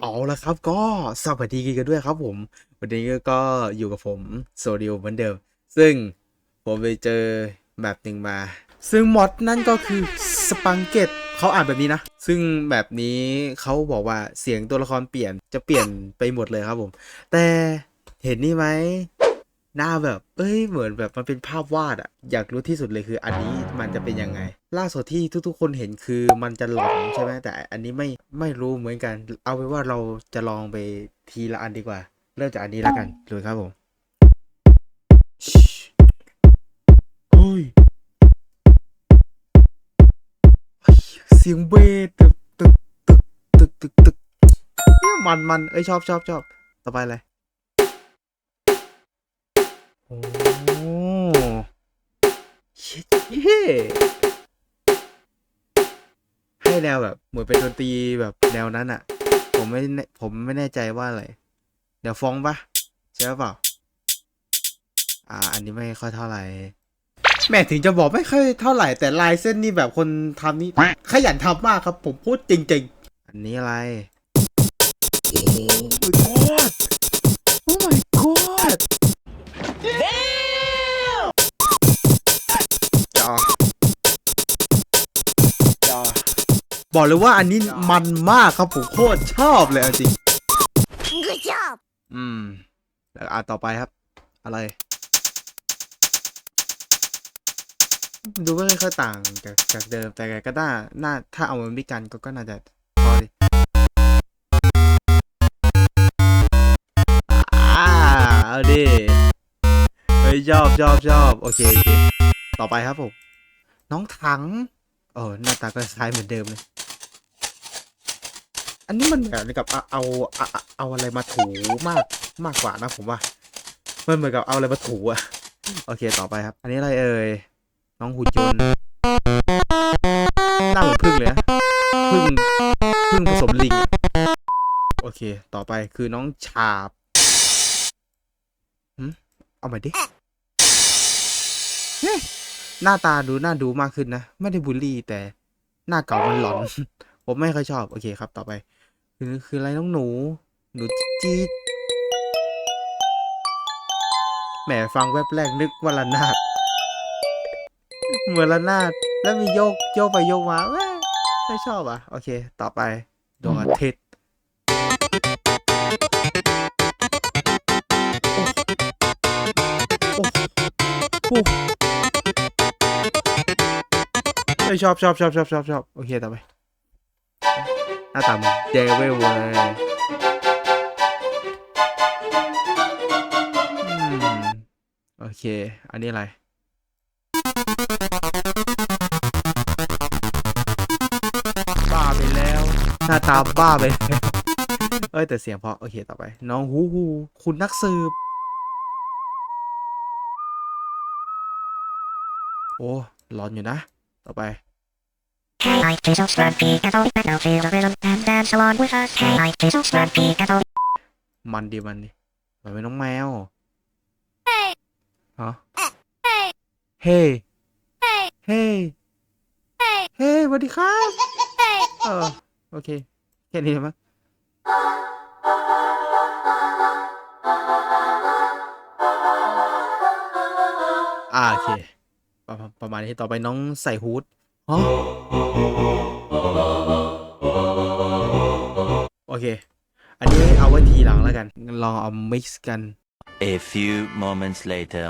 เอาละครับก็สวัสดีกันด้วยครับผม วันนี้ก็อยู่กับผมโซดิวเหมือนเดิม ซึ่งผมไปเจอแบบหนึ่งมา ซึ่งมอดนั่นก็คือสปังเกตเขาอ่านแบบนี้นะ ซึ่งแบบนี้เขาบอกว่าเสียงตัวละครเปลี่ยนจะเปลี่ยนไปหมดเลยครับผม แต่เห็นนี่ไหมหน้าแบบ เอ้ยเหมือนแบบมันเป็นภาพวาดอะอยากรู้ที่สุดเลยคืออันนี้มันจะเป็นยังไง ล่าสุดที่ทุกๆ คนเห็นคือมันจะหลอนใช่ไหมแต่อันนี้ไม่ไม่รู้เหมือนกัน เอาเป็นว่าเราจะลองไปทีละอันดีกว่า เริ่มจากอันนี้แล้วกันเลยครับผมชิเฮ้ยเฮ้ยเสียงเบสตึกตึกตึกตึกตึกตึกเนี่ยมันมันเอ้ยชอบชอบชอบต่อไปเลยโอ้ชิดเฮ้ให้ แนวแบบเหมือนเป็นดนตรีแบบแนวนั้นอะผมไม่แน่ผมไม่แน่ใจว่าอะไร เดี๋ยวฟ้องปะใช่เปล่า อ่า อันนี้ไม่ค่อยเท่าไหร่แม่ถึงจะบอกไม่ค่อยเท่าไหร่แต่ลายเส้นนี่แบบคนทำนี่ขยันทำมากครับ ผมพูดจริง ๆ อันนี้อะไร บอกเลยว่าอันนี้มันมากครับผมโคตรชอบเลยเอาจริง Good job. อืม แล้วอ่านต่อไปครับ อะไร ดูก็ไม่ค่อยต่างจากจากเดิมแต่ก็น่าน่าถ้าเอามันมิกันก็ก็น่าจะพอดีอ่าเอาดิเฮ้ยชอบชอบชอบโอเคโอเค ต่อไปครับผม น้องถัง เออหน้าตาก็คล้ายเหมือนเดิมเลย อันนี้มันเหมือนกับเอาเอาเอาอะไรมาถูมากมากกว่านะผมว่า มันเหมือนกับเอาอะไรมาถูอะโอเคต่อไปครับ อันนี้อะไรเอ่ยน้องหุ่นยนต์หน้าเหมือนพึ่งเลยนะพึ่งพึ่งผสมลิงโอเค ต่อไปคือน้องฉาบหืมเอาใหม่ดิหน้าตาดูน่าดูมากขึ้นนะ ไม่ได้บูลลี่แต่หน้าเก่ามันหลอน ผมไม่ค่อยชอบ โอเคครับ ต่อไป คือคืออะไรน้องหนู หนูจี๊ดแหมฟังแวบแรกนึกว่าระนาดเหมือนระนาดแล้วมีโยกโยกไปโยกมาไม่ชอบอะ โอเค ต่อไปดวงอาทิตย์โอ้โอ้โอ้เอ้ยชอบชอบชอบชอบชอบชอบโอเค ต่อไป หน้าตาเหมือนเดวิลเลยอืมโอเค อันนี้อะไรบ้าไปแล้ว หน้าตาบ้าไปแล้วเอ้ยแต่เสียงเพราะโอเคต่อไป น้องหูหูคุณนักสืบ โอ้ร้อนอยู่นะ ต่อไป Hey, I Jesus Stampy Catholic now feel the rhythm and dance along with us. Hey, I Jesus Stampy Catholic. มันดีมันดีเหมือนเป็นน้องแมวฮะเฮ้เฮ้เฮ้เฮ้สวัสดีครับเออโอเค แค่นี้มั้งอ่าโอเค ประมาณประมาณนี้ต่อไปน้องใส่ฮูด ฮะโอเค อันนี้เอาไว้ทีหลังแล้วกัน ลองเอา mix กัน A few moments later.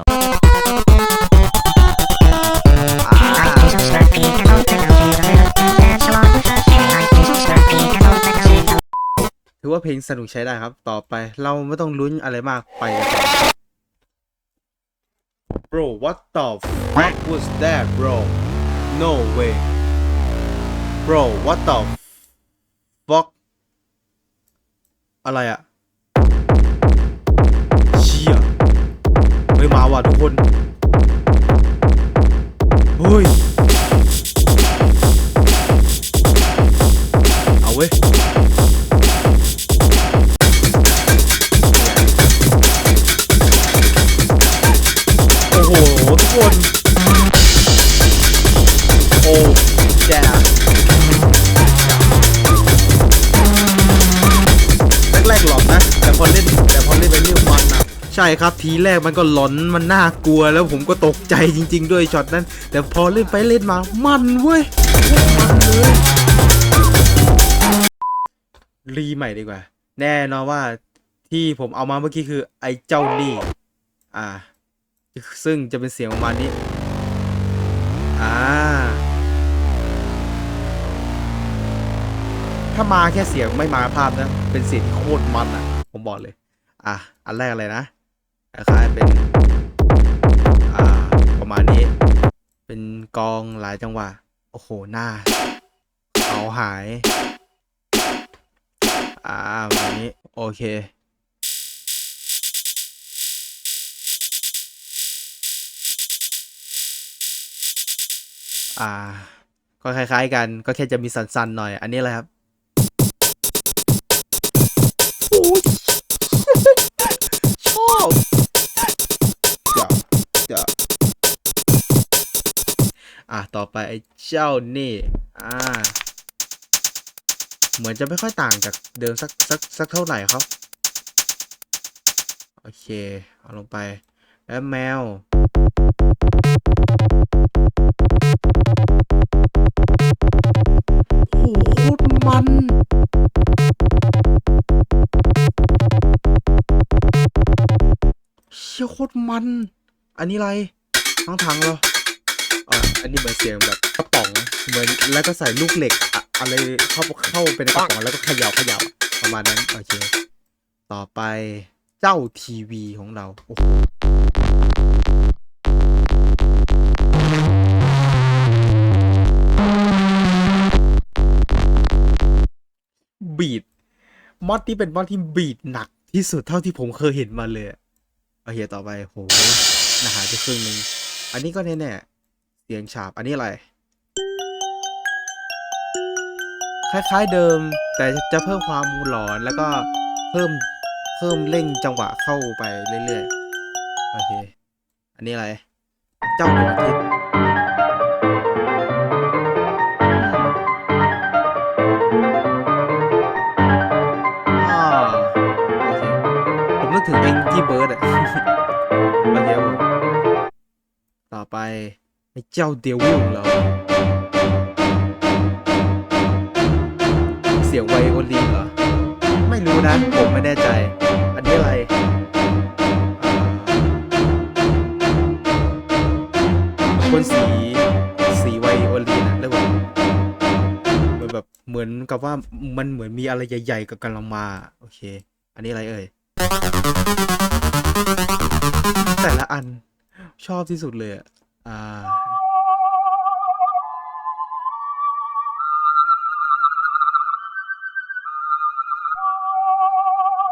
Hey, I Jesus Stampy Catholic now feel the rhythm and dance along with us. Hey, I Jesus Stampy Catholic now feel the ถือว่าเพลงสนุกใช้ได้ครับ ต่อไปเราไม่ต้องลุ้นอะไรมากไปกันต่อ Bro what the fuck was that bro No way Bro what the fuck อะไรอะเชี่ยไม่มาว่ะทุกคนเฮ้ยเอาเว้ยโอ้โหทุกคน ช่ครับทีแรกมันก็หลอนมันน่ากลัวแล้วผมก็ตกใจจริง ๆ ด้วยช็อตนั้น แต่พอเล่นไปเล่นมามันเว้ยมันเลยรีใหม่ดีกว่า แน่นอนว่าที่ผมเอามาเมื่อกี้คือไอ้เจ้านี่ อ่า ซึ่งจะเป็นเสียงประมาณนี้ อ่า ถ้ามาแค่เสียงไม่มาภาพนะ เป็นเสียงที่โคตรมันอะ ผมบอกเลย อะ อันแรกอะไรนะ คล้ายๆเป็น อ่า ประมาณนี้ เป็นกองหลายจังหวะ โอ้โห หน้าเขาหาย อ่าแบบนี้ โอเคอ่า ก็คล้ายๆกัน ก็แค่จะมีสันๆหน่อย อันนี้อะไรครับ อะต่อไปไอ้เจ้านี่อ่าเหมือนจะไม่ค่อยต่างจากเดิมสักสักสักเท่าไหร่ครับ โอเค เอาลงไป แล้วแมว โหโคตรมันเชี่ยโคตรมัน อันนี้อะไรทั้งถังเหรอ อ่าอันนี้เหมือนเสียงแบบกระป๋องเหมือนแล้วก็ใส่ลูกเหล็กอะอะไรเข้าเข้าเป็นกระป๋องแล้วก็เขย่าเขย่าประมาณนั้นโอเคต่อไปเจ้าทีวีของเราโอ้โหบีดมอดที่เป็นมอดที่บีดหนักที่สุดเท่าที่ผมเคยเห็นมาเลยอะโอเคต่อไปโหอาหารไปครึ่งหนึงอันนี้ก็แน่ๆเสียงฉาบ อันนี้อะไร คล้ายๆเดิม แต่จะเพิ่มความมูหลอนแล้วก็เพิ่มเพิ่มเร่งจังหวะเข้าไปเรื่อยๆ โอเค อันนี้อะไร เจ้าดวงอาทิตย์โอเคผมนึกถึงเองที่เบิร์ดอะมาเดียวต่อไป ไอ้เจ้าเดวิลของเราเสียงไวโอลินเหรอ ไม่รู้นะ ผมไม่แน่ใจ อันนี้อะไรคนสีสีไวโอลินอะแล้วผมเหมือนแบบเหมือนกับว่ามันเหมือนมีอะไรใหญ่ๆกับกำลังมา โอเค อันนี้อะไรเอ่ย แต่ละอันชอบที่สุดเลยอะ อ่า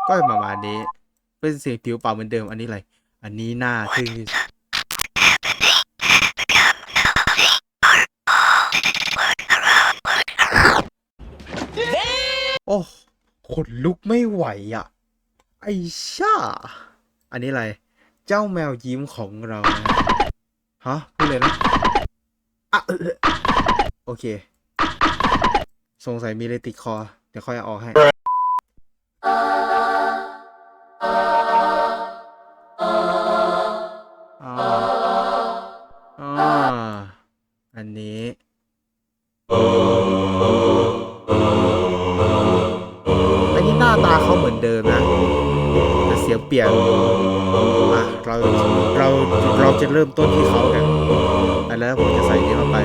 ก็ประมาณนี้ เป็นเสียงผิวเปล่าเหมือนเดิมอันนี้อะไร อันนี้หน้าทึ่งโอ้ขนลุกไม่ไหวอะ ไอ้ชาอันนี้อะไร เจ้าแมวยิ้มของเรานะ ฮะพูดเลยนะอะโอเค สงสัยมีอะไรติดคอ เดี๋ยวค่อยเอาออกให้ออันนี้อันนี้หน้าตาเขาเหมือนเดิมนะ สียงเปลี่ยนอะเราเราเราจะเริ่มต้นที่เขากันอันแล้วผมจะใส่นี่เข้าไป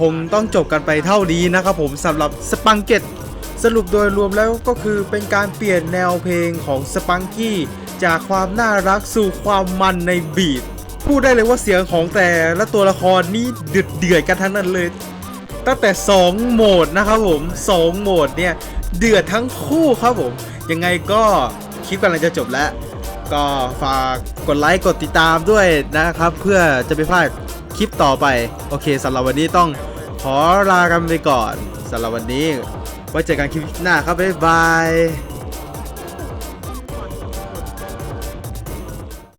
คงต้องจบกันไปเท่านี้นะครับผมสำหรับสปังเก็ตสรุปโดยรวมแล้วก็คือเป็นการเปลี่ยนแนวเพลงของสปังกี้จากความน่ารักสู่ความมันในบีทพูดได้เลยว่าเสียงของแต่และตัวละครนี้เดือดเดือดกันทั้งนั้นเลย ตั้งแต่ 2 โหมดนะครับผม 2 โหมดเนี่ย เดือดทั้งคู่ครับผม ยังไงก็คลิปกำลังจะจบแล้ว ก็ฝากกดไลค์กดติดตามด้วยนะครับ เพื่อจะไม่พลาดคลิปต่อไป โอเคสำหรับวันนี้ต้อง ขอลากันไปก่อนสำหรับวันนี้ ไว้เจอกันคลิปหน้าครับ บ๊ายบาย